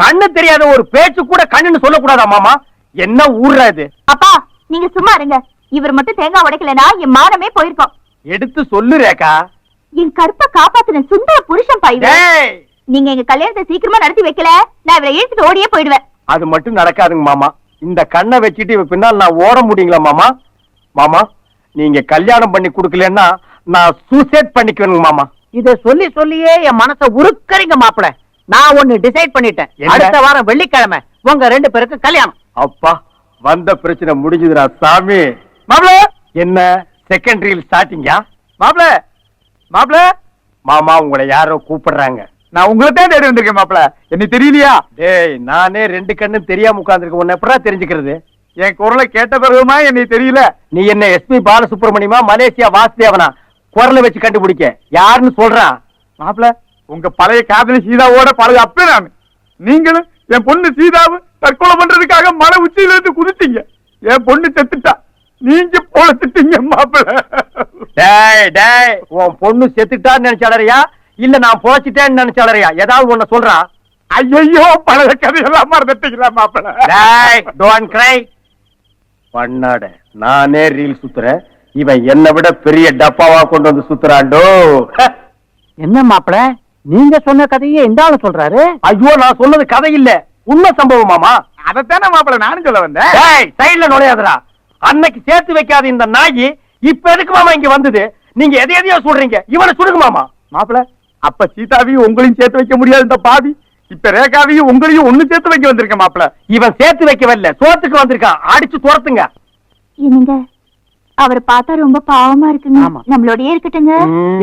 கண்ணு தெரியாத ஒரு பேச்சு கூட கண்ணுன்னு சொல்லக்கூடாதா மாமா? என்ன ஊர்ரா இது? அப்பா நீங்க சும்மா இருங்க. இவர் மட்டும் தேங்காய் உடைக்கலனா என் மானமே போயிருக்கோம். எடுத்து சொல்லு ரேகா. என் கருப்பை காப்பாத்தின சுந்தர புருஷன் பா இவர். டேய் நீங்க எங்க கல்யாணத்தை சீக்கிரமா நடத்தி வைக்கல. நான் இவரை இழுத்துட்டு ஓடியே போயிடுவேன். அது மட்டும் நடக்காதுங்க மாமா. இந்த கண்ணை வச்சுட்டு இவ பின்னால் நான் ஓட முடியுங்களா மாமா? மாமா நீங்க கல்யாணம் பண்ணி கொடுக்கலன்னா நான் சூசைட் பண்ணிக்குவேனுங்க மாமா. இத சொல்லி சொல்லியே என் மனச உருக்கறீங்க மாப்பிள நான் ஒண்ணு டிசைட் பண்ணிட்டேன்? அடுத்த வாரம் வெள்ளிக்கிழமை உங்க ரெண்டு பேருக்கு கல்யாணம். அப்பா வந்த பிரச்சனை முடிஞ்சுதுடா சாமி. மாப்பிள! என்ன செகண்டரியில் ஸ்டார்டிங்கா மாப்பிள! மாப்பிள! மாமா உங்களை யாரோ கூப்பிடுறாங்க. நான் உங்களை தான் தேடி வந்திருக்கேன் மாப்பிள. என்ன தெரியலையா? டேய் நானே ரெண்டு கண்ணு தெரியாம உட்கார்ந்திருக்கேன். உன்னை எப்படா தெரிஞ்சுக்கிறது? என் குரலை கேட்ட பிறகுமா என்னை தெரியல. நீ என்ன எஸ்பி பாலசுப்ரமணியமா மலேசியா வாசுதேவனா? குரலை வச்சு கண்டுபிடிக்க. யாருன்னு சொல்றான் மாப்பிள உங்க பழைய காதலி சீதாவோட பழைய அப்பே நான். நீங்களும் என் பொண்ணு சீதாவை தற்கொலை பண்றதுக்காக மலை உச்சியில இருந்து குதிச்சீங்க என் பொண்ணு செத்துட்டா. நீங்க பொழைச்சிட்டீங்க மாப்பிள. டேய் டேய் உன் பொண்ணு செத்துட்டான்னு நினைச்சாலறியா இல்ல நான் பொழைச்சிட்டேன்னு நினைச்சாலறியா ஏதாவது ஒண்ணு சொல்றான் ஐயோ பழைய கதையெல்லாம் மறந்துட்டீங்களா மாப்பிள? டேய் டோன்ட் கிரை பண்ணாட நானே ரீல் சுத்துறேன். இவன் என்னை விட பெரிய டப்பாவா கொண்டு வந்து சுத்துறாண்டோ என்ன மாப்பிள? நீங்க சொன்ன கதையே இந்த ஆளு சொல்றாரு? ஐயோ நான் சொன்னது கதை இல்ல உண்மை சம்பவம் மாமா. அதைத்தானே மாப்பிள நானும் சொல்ல வந்தேன். சைடுல நுழையாதடா. அன்னைக்கு சேர்த்து வைக்காத இந்த நாயி இப்ப எதுக்கு மாமா இங்க வந்தது? நீங்க எதை எதையோ சொல்றீங்க. இவனை சுடுங்க மாமா. மாப்பிள அப்ப சீதாவையும் உங்களையும் சேர்த்து வைக்க முடியாது இந்த பாவி. இப்ப ரேகாவையும் உங்களையும் ஒண்ணு சேர்த்து வைக்க வந்திருக்கேன் மாப்பிள இவன் சேர்த்து வைக்க வரல சோத்துக்கு வந்திருக்கான் அடிச்சு துரத்துங்க. அவரை பார்த்தா ரொம்ப பாவமா இருக்குங்க. ஆமா. நம்மளோடயே இருக்கட்டுங்க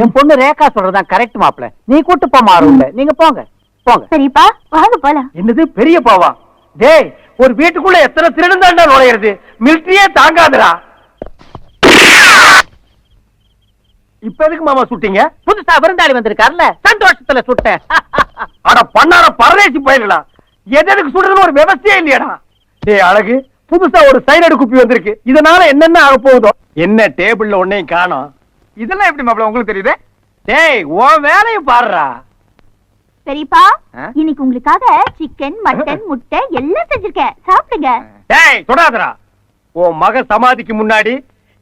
என் பொண்ணு ரேகா சொல்றதுதான் கரெக்ட் மாப்பிள. நீ கூட்டு போ மாறும் நீங்க போங்க. போங்க. சரிப்பா வாங்க போலாம். என்னது பெரிய பாவா? டேய் ஒரு வீட்டுக்குள்ள எத்தனை திருடன் தாண்டா நுழையிறது? மிலிட்டரியே தாங்காதுடா. இப்ப எதுக்கு மாமா சுட்டீங்க? புதுசா விருந்தாளி வந்திருக்காருல்ல சந்தோஷத்துல சுட்டேன். அட பண்ணார பரதேசி பயிரலாம் எது எதுக்கு சுடுறதுன்னு ஒரு விவசாயம் இல்லையாடா. டேய் அழகு. புதுசா ஒரு சைனடு குப்பி வந்திருக்கு. இதனால என்னென்ன ஆக போகுதோ? என்ன டேபிள்ல ஒன்னையும் காணோம். இதெல்லாம் எப்படி மாப்பிள உங்களுக்கு தெரியுது? டேய் உன் வேலையை பாருடா. சரிப்பா ஆ? இன்னைக்கு உங்களுக்காக சிக்கன் மட்டன் முட்டை எல்லாம் செஞ்சிருக்கேன். சாப்பிடுங்க. டேய் தொடாதடா. உன் மக சமாதிக்கு முன்னாடி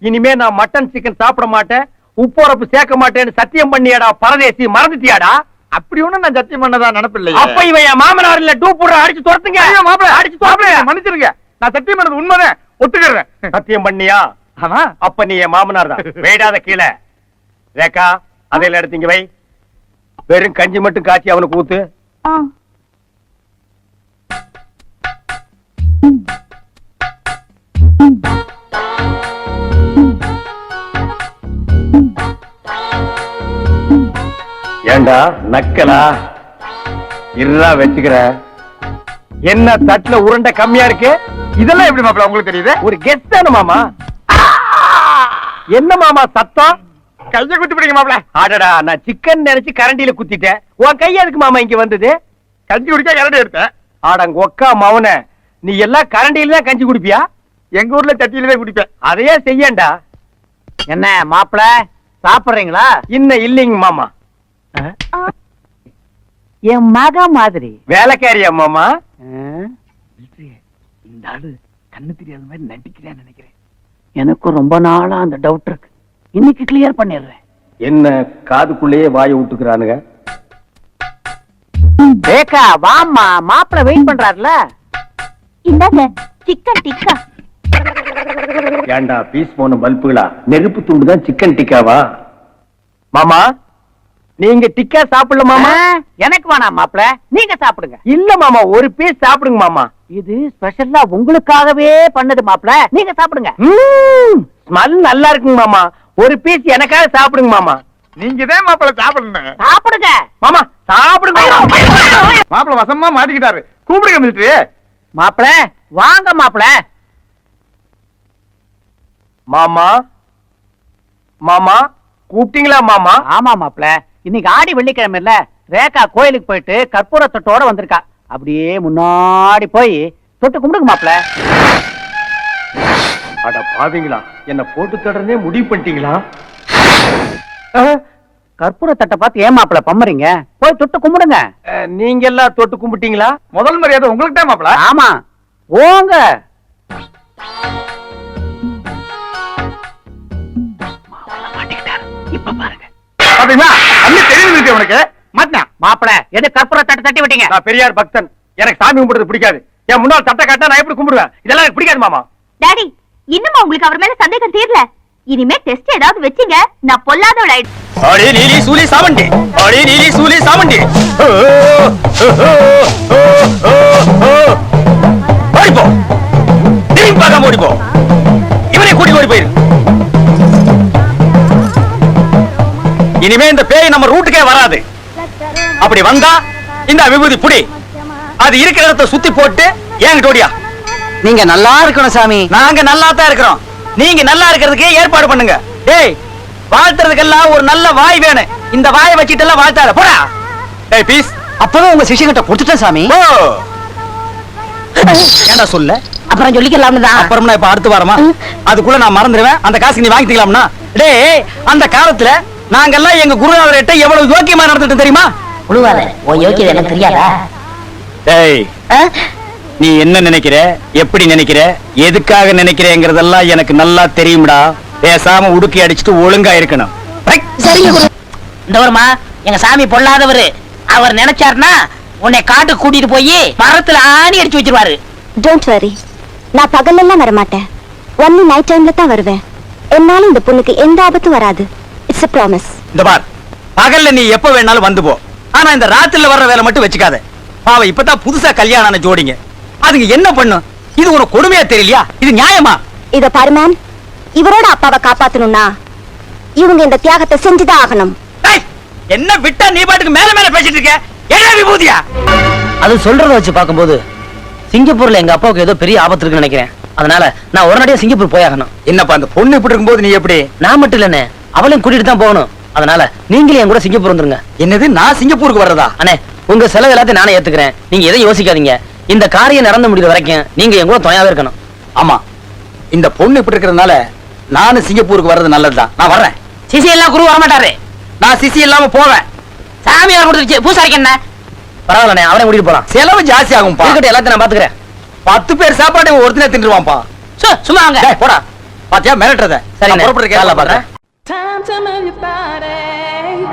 இனிமே நான் மட்டன் சிக்கன் சாப்பிட மாட்டேன். உப்புரப்பு சேர்க்க மாட்டேன்னு சத்தியம் பண்ணியாடா பரதேசி மறந்துட்டியாடா? அப்படி ஒண்ணும் நான் சத்தியம் பண்ணதா நினைப்பில்லையே. அப்ப இவன் என் மாமனார் இல்ல டூ போடுற அடிச்சு துரத்துங்க. மாப்பிள அடிச்சு துரத்துங்க. மன்னிச்சிருங்க. நான் சத்தியம் பண்ணது உண்மைதான். ஒத்துக்கிறேன். சத்தியம் பண்ணியா? ஆமா. அப்ப நீ என் மாமனார் தான். வெயிடாத கீழே. ரேக்கா அதையில எடுத்தீங்க வை. வெறும் கஞ்சி மட்டும் காய்ச்சி அவனுக்கு ஊத்து. ஏண்டா நக்கலா? இருடா வச்சுக்கிற. என்ன தட்டுல உருண்டை கம்மியா இருக்கு? இதெல்லாம் எப்படி மாப்பிள உங்களுக்கு தெரியுது? ஒரு கெஸ்ட் தானே மாமா. என்ன மாமா சத்தம்? கைய குத்தி பிடிங்க மாப்பிள. அடடா நான் சிக்கன் நினைச்சு கரண்டியில குத்திட்டேன். உன் கை எதுக்கு மாமா இங்க வந்தது? கஞ்சி குடிக்க இரண்டு எடுத்தேன். ஆடங்க ஒக்கா மவன. நீ எல்லாம் கரண்டியில தான் கஞ்சி குடிப்பியா? எங்க ஊர்ல சட்டியில தான் குடிப்பேன். அதையே செய்யண்டா. என்ன மாப்பிள சாப்பிடுறீங்களா? இன்னும் இல்லைங்க மாமா. என் மக மாதிரி. வேலைக்காரியா மாமா? இந்த ஆளு கண்ணு தெரியாத மாதிரி நடிக்கிறேன்னு நினைக்கிறேன். எனக்கும் ரொம்ப நாளா அந்த டவுட் இருக்கு. இன்னைக்கு கிளியர் பண்ணிடுறேன். என்ன காதுக்குள்ளேயே வாயை விட்டுக்கிறானுங்க ரேகா வாம்மா மாப்பிள வெயிட் பண்றாருல? இந்தாங்க சிக்கன் டிக்கா ஏண்டா பீஸ் போன பல்புகளா? நெருப்பு துண்டு தான் சிக்கன் டிக்காவா மாமா நீங்க டிக்கா சாப்பிடல மாமா? எனக்கு வேணாம் மாப்பிள. நீங்க சாப்பிடுங்க. இல்ல மாமா ஒரு பீஸ் சாப்பிடுங்க மாமா. இது ஸ்பெஷலா உங்களுக்காகவே பண்ணது மாப்பிள. நீங்க சாப்பிடுங்க. ஸ்மெல் நல்லா இருக்குங்க மாமா. ஒரு பீஸ் எனக்காக சாப்பிடுங்க மாமா. நீங்க தான் மாப்பிள சாப்பிடணும் சாப்பிடுங்க. மாமா சாப்பிடுங்க. மாமா. மாப்பிள வசமா மாட்டிக்கிட்டாரு. கூப்பிடுங்க மிலிட்டரி மாப்பிள வாங்க மாப்பிள. மாமா மாமா கூப்பிட்டீங்களா மாமா? ஆமா மாப்பிள. இன்னைக்கு ஆடி வெள்ளிக்கிழமை இல்ல ரேகா கோயிலுக்கு போயிட்டு கற்பூர தொட்டோட வந்திருக்கா. அப்படியே முன்னாடி போய் தொட்டு கும்பிடுங்க மாப்பிள. அட பாவிங்களா என்ன போட்டு தொடர்னே முடிவு பண்ணிட்டீங்களா? கற்பூர தட்டை பார்த்து ஏன் மாப்பிள பம்மறீங்க? போய் தொட்டு கும்பிடுங்க. நீங்க எல்லாம் தொட்டு கும்பிட்டீங்களா? முதல் மரியாதை உங்களுக்கு தான் மாப்பிள? ஆமா போங்க. இப்ப பாருங்க. பாத்தீங்களா அண்ணி தெரியுது மிலிட்டரி உனக்கு. மாட்டினா? மாப்பிள எது கற்பூர தட்டை தட்டி விட்டீங்க? நான் பெரியார் பக்தன். எனக்கு சாமி கும்பிடுறது பிடிக்காது. என் முன்னாள் தட்டை காட்டா நான் எப்படி கும்பிடுவேன்? இதெல்லாம் எனக்கு பிடிக்காது மாமா. டாடி இன்னுமா உங்களுக்கு அவர் மேல சந்தேகம் தீரல? இனிமே டெஸ்ட் ஏதாவது வச்சீங்க நான் பொல்லாதவள் ஆயிடுச்சு அடி நீலி சூலி சாமண்டி அடி நீலி சூலி சாமண்டி ஓடிப்போ. திரும்பி பார்க்காம ஓடிப்போ. இவனை கூட்டி ஓடி போயிரு. இனிமே இந்த பேய் நம்ம ரூட்டுக்கே வராது. அப்படி வந்தா இந்த விபூதி புடி. அது இருக்கிற இடத்தை சுத்தி போட்டு ஏங்கிட்ட ஓடியா நீங்க நல்லா இருக்கணும் சாமி. நாங்க நல்லா தான் இருக்கிறோம். நீங்க நல்லா இருக்கிறதுக்கு ஏற்பாடு பண்ணுங்க. டேய் வாழ்த்துறதுக்கெல்லாம் ஒரு நல்ல வாய் வேணும். இந்த வாயை வச்சிட்டு எல்லாம் வாழ்த்தாத. போடா. டேய் பீஸ் அப்பவே உங்க சிஷியங்கிட்ட கொடுத்துட்டேன் சாமி. ஓ ஏன்டா சொல்ல? அப்புறம் சொல்லிக்கலாம்னு தான் அப்புறம் நான் இப்ப அடுத்து வாரமா? அதுக்குள்ள நான் மறந்துடுவேன் அந்த காசுக்கு நீ வாங்கிக்கலாம்னா? டேய் அந்த காலத்துல நாங்கெல்லாம் எங்க குருநாதர்கிட்ட எவ்வளவு யோக்கியமா நடந்துட்டு தெரியுமா? உழுவாத உன் யோக்கியது எனக்கு தெரியாதா? டேய் நீ என்ன நினைக்கிற? எப்படி நினைக்கிற? எதுக்காக நினைக்கிறேங்கிறதெல்லாம் எனக்கு நல்லா தெரியும்டா. பேசாம உடுக்கி அடிச்சுட்டு ஒழுங்கா இருக்கணும். ரைட். சரிங்க குரு. இந்த வருமா எங்க சாமி பொல்லாதவரு. அவர் நினைச்சாருன்னா உன்னை காட்டுக்கு கூட்டிட்டு போய் மரத்துல ஆணி அடிச்சு வச்சிருவாரு. டோன்ட் வரி நான் பகலெல்லாம் வரமாட்டேன். ஒன்லி நைட் டைம்ல தான் வருவேன். என்னால இந்த பொண்ணுக்கு எந்த ஆபத்தும் வராது. இட்ஸ் a ப்ராமிஸ் இந்த பார் பகல்ல நீ எப்ப வேணாலும் வந்து போ. ஆனா இந்த ராத்திரில வர்ற வேலை மட்டும் வச்சுக்காத. பாவம் இப்பதான் புதுசா கல்யாணம் ஆன ஜோடிங்க. அதுங்க என்ன பண்ணும்? இது உனக்கு கொடுமையா தெரியலையா? இது நியாயமா? இத பாரு மேம் இவரோட அப்பாவை காப்பாத்தணும்னா இவங்க இந்த தியாகத்தை செஞ்சுதான் ஆகணும். என்ன விட்டா நீ பாட்டுக்கு மேல மேல பேசிட்டு இருக்க? என்ன விபூதியா? அது சொல்றத வச்சு பார்க்கும்போது சிங்கப்பூர்ல எங்க அப்பாவுக்கு ஏதோ பெரிய ஆபத்து இருக்குன்னு நினைக்கிறேன். அதனால நான் உடனடியா சிங்கப்பூர் போயாகணும். என்னப்பா அந்த பொண்ணு இப்படி இருக்கும்போது நீ எப்படி? நான் மட்டும் இல்லண்ணே. அவளையும் கூட்டிட்டு தான் போகணும். அதனால நீங்களே என் கூட சிங்கப்பூர் வந்துருங்க. என்னது நான் சிங்கப்பூருக்கு வர்றதா? அண்ணே உங்க செலவு எல்லாத்தையும் நானே ஏத்துக்கிறேன். நீங்க எதையும் யோசிக்காதீங்க. இந்த காரியம் நடந்து முடிகிற வரைக்கும் நீங்க என் கூட துணையாவே இருக்கணும். ஆமா. இந்த பொண்ணு இப்படி இருக்கிறதுனால நானும் சிங்கப்பூருக்கு வர்றது நல்லதுதான். நான் வர்றேன். சிசி எல்லாம் குரு வர மாட்டாரு நான் சிசி இல்லாம போவேன். சாமியார் கொடுத்துருச்சு பூசாரிக்கு என்ன? பரவாயில்லண்ணே அவனை கூட்டிட்டு போலாம். செலவு ஜாஸ்தி இருக்கட்டும் எல்லாத்தையும் நான் பாத்துக்கிறேன். பத்து பேர் சாப்பாடு ஒருத்தனே தின்றுவான்ப்பா சும்மா வாங்க. போடா. பாத்தியா மிரட்டுறத. சரி நான் புறப்படுறேன் காலைல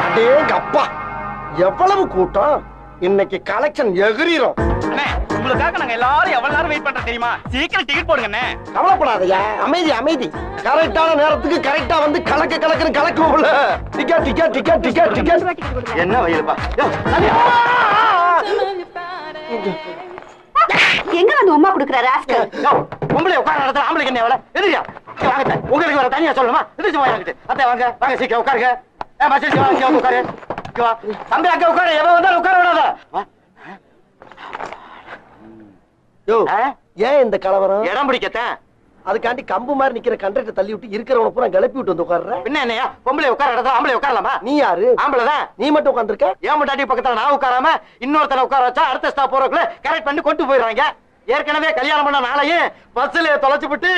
அடேங்க அப்பா எவ்வளவு கூட்டம்? இன்னைக்கு கலெக்ஷன் எகிரிரும். உங்களுக்காக நாங்க எல்லாரும் எவ்வளவு நேரம் வெயிட் பண்றோம் தெரியுமா? சீக்கிரம் டிக்கெட் போடுங்க கவலைப்படாதயா அமைதி அமைதி. கரெக்டான நேரத்துக்கு கரெக்டா வந்து கலக்க கலக்குன்னு கலக்குவோம்ல. Ticket ticket ticket ticket ticket என்ன வயலுப்பா. எங்க வந்து உமா குடுக்குறாரு ஆஸ்கர் பொம்பளை உட்கார இடத்துல ஆம்பளைக்கு என்ன வேலை எதிரியா. உங்களுக்கு வேற தனியா சொல்லணுமா? எதிர்த்து வாங்கிட்டு. அத்தை வாங்க. வாங்க சீக்கிரம் உட்காருங்க. ஏ மச்சி உட்காரு. தம்பி அங்க உட்காரு. எவன் வந்தாலும் உட்கார விடாத. ஏன் இந்த கலவரம்? இடம் பிடிக்கத்தான். அதுக்காண்டி கம்பு மாதிரி நிக்கிற கண்டக்டர் தள்ளி விட்டு இருக்கிறவன பூரா கிளப்பி விட்டு வந்து உட்கார்ற? என்னையா? பொம்பளை உட்கார இடத்துல ஆம்பளை உட்காரலாமா? நீ யாரு? ஆம்பளை தான் நீ மட்டும் உட்கார்ந்திருக்க? ஏன் முட்டாட்டி பக்கத்துல நான் உட்காராம இன்னொருத்தனை உட்கார வச்சா அடுத்த ஸ்டாப் போறதுக்குள்ள கரெக்ட் பண்ணி கொண்டு போயிடுறாங்க? ஏற்கனவே கல்யாணம் பண்ண நாளையும் பஸ்ல தொலைச்சு விட்டு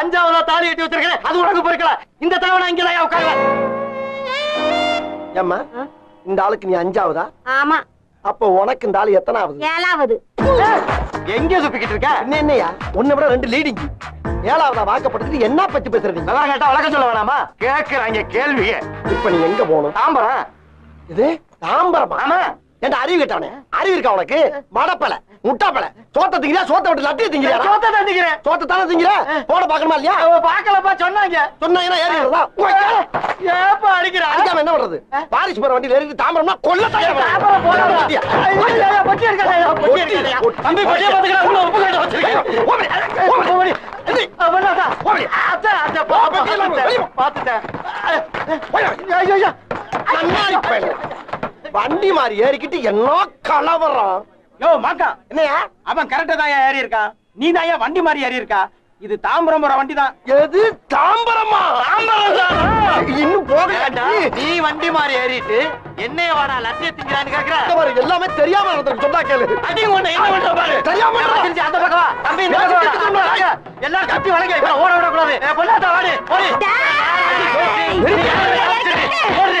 அஞ்சாவதா தாலி கட்டி வச்சிருக்கேன் அது உனக்கு பொறுக்கல. இந்த தவணை இங்க தான் உட்கார ஏம்மா இந்த ஆளுக்கு நீ அஞ்சாவதா? ஆமா. அப்ப உனக்கு இந்த ஆளு எத்தனாவது? ஏழாவது. எங்க சுப்பிக்கிட்டு இருக்க? என்ன என்னையா? உன்னை விட ரெண்டு லீடிங் ஏழாவதா வாக்கப்பட்டு என்ன பத்தி பேசுறீங்க நல்லா கேட்டா வழக்க சொல்ல வேணாமா? கேக்குறாங்க கேள்விய. இப்ப நீ எங்க போகணும்? தாம்பரம். இது தாம்பரம்? ஆமா. ஏன்டா அறிவு கேட்டானே அறிவு இருக்கா உனக்கு? மடப்பல. முட்டாப்பல சோத்த திங்கிறியா சோத்த விட்டு லட்டிய திங்கிறியா சோத்த தான் திங்கிறேன் சோத்த தானே திங்கிற போட பாக்கணுமா இல்லையா பாக்கலப்பா சொன்னாங்க சொன்னாங்கன்னா ஏறிடுறதா ஏப்பா அடிக்கிற அடிக்காம என்ன பண்றது பாரிஸ் போற வண்டியில ஏறி தாம்பரம்னா கொல்ல தாம்பரம் போடா பொட்டி இருக்காதயா பொட்டி இருக்காதயா தம்பி பொட்டிய பாத்துக்கடா உள்ள உப்பு கட்ட வச்சிருக்கேன் ஓடி ஓடி ஓடி அவனாதா ஓடி அத்த அத்த பாத்துட்டேன் ஐயோ ஐயோ வண்டி மாறி ஏறிக்கிட்டு என்ன கலவரம் யோ மாக்கா. என்னையா? அவன் கரெக்டா தான் ஏறி இருக்கான் நீ தான் வண்டி மாதிரி ஏறி இருக்கா? இது தாம்பரம் போற வண்டி தான். எது? தாம்பரமா? தாம்பரம் இன்னும் போகலடா நீ வண்டி மாறி ஏறிட்டு என்னைய வாடா லட்சிய திங்கிறான்னு கேக்குற? எல்லாமே தெரியாம நடந்தது சொன்னா கேளு. அடி உன்னை என்ன பண்ற பாரு? தெரியாம நடந்தது. அந்த பக்கம்? வா. தம்பி இந்த பக்கம். எல்லாரும் கட்டி வளைங்க இப்ப ஓட விட கூடாது பொல்லாதா வாடி ஓடி! ஓடி. ஓடி.